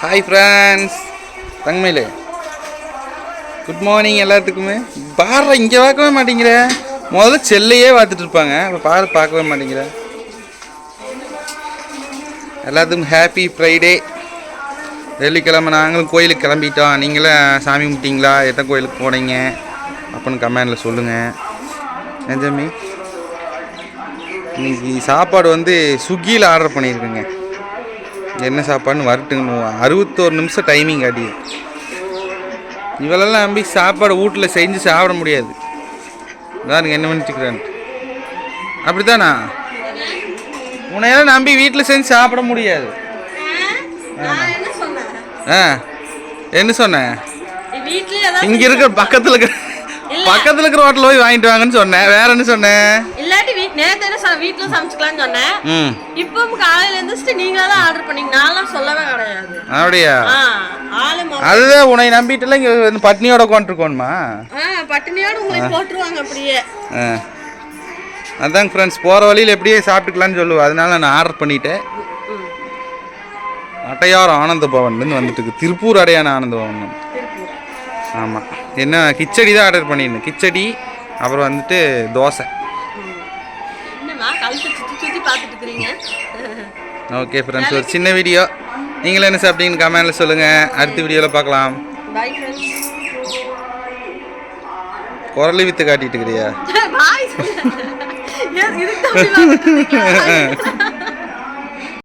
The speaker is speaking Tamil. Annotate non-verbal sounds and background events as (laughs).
Hi friends Thangamayilu. Good morning எல்லாத்துக்குமே. பாரு இங்கே பார்க்கவே மாட்டேங்கிற. முதல்ல செல்லையே பார்த்துட்டு இருப்பாங்க. இப்போ பாரு பார்க்கவே மாட்டேங்கிற. எல்லாத்துக்கும் ஹாப்பி ஃப்ரைடே வெள்ளிக்கிழமை நாங்களும் கோயிலுக்கு கிளம்பிட்டோம். நீங்களும் சாமி கும்பிட்டீங்களா? எத்தனை கோயிலுக்கு போனீங்க? அப்படின்னு கமெண்டில் சொல்லுங்கள் நெஞ்சமி. இன்னைக்கு சாப்பாடு வந்து ஸ்விக்கியில் ஆர்டர் பண்ணியிருக்கேங்க. என்ன சாப்பாடுன்னு வரட்டுங்க அறுபத்தோரு நிமிஷம் டைமிங் காட்டி இவளெல்லாம் நம்பி சாப்பாடு வீட்டில் செஞ்சு சாப்பிட முடியாது. பாருங்க என்ன பண்ணிட்டுக்கிறான் அப்படித்தானா? உன்னையெல்லாம் நம்பி வீட்டில் செஞ்சு சாப்பிட முடியாது. ஆ என்ன ஏதாவது இங்கே இருக்கிற பக்கத்தில் இருக்கிற பக்கத்தில் இருக்கிற ஹோட்டலில் போய் வாங்கிட்டு வாங்கன்னு சொன்னேன். வேற என்ன சொன்னேன் இல்லாட்டி வீட் நேத்து என்ன வீட்ல சமைச்சுக்கலாம்னு சொன்னேன். இப்போ காலையில எழுந்திரிச்சிட்டு நீங்களா தான் ஆர்டர் பண்ணீங்க. நான்லாம் சொல்லவே கிடையாது. அப்படியா? அதுதான் உன்னை நம்பிட்டுலாம் இங்கே வந்து பட்னியோட உட்காந்துருக்கோணுமா பட்டினியோட உங்களை போட்டுருவாங்க அப்படியே. அதாங்க ஃப்ரெண்ட்ஸ் போகிற வழியில் எப்படியே சாப்பிட்டுக்கலான்னு சொல்லுவோம் அதனால நான் ஆர்டர் பண்ணிட்டேன். அட்டையார் ஆனந்த பவன்லேருந்து வந்துட்டு திருப்பூர் அடையான ஆனந்த பவன். ஆமாம் என்ன கிச்சடி தான் ஆர்டர் பண்ணியிருந்தேன். கிச்சடி அப்புறம் வந்துட்டு தோசை. ஓகே ஃப்ரெண்ட்ஸ் ஒரு சின்ன வீடியோ. நீங்களும் என்ன சாப்பிட்டீங்கன்னு கமெண்டில் சொல்லுங்கள் அடுத்த வீடியோவில் பார்க்கலாம். குரலி வித்து காட்டிட்டு இருக்கிறியா? (laughs) (laughs) (laughs)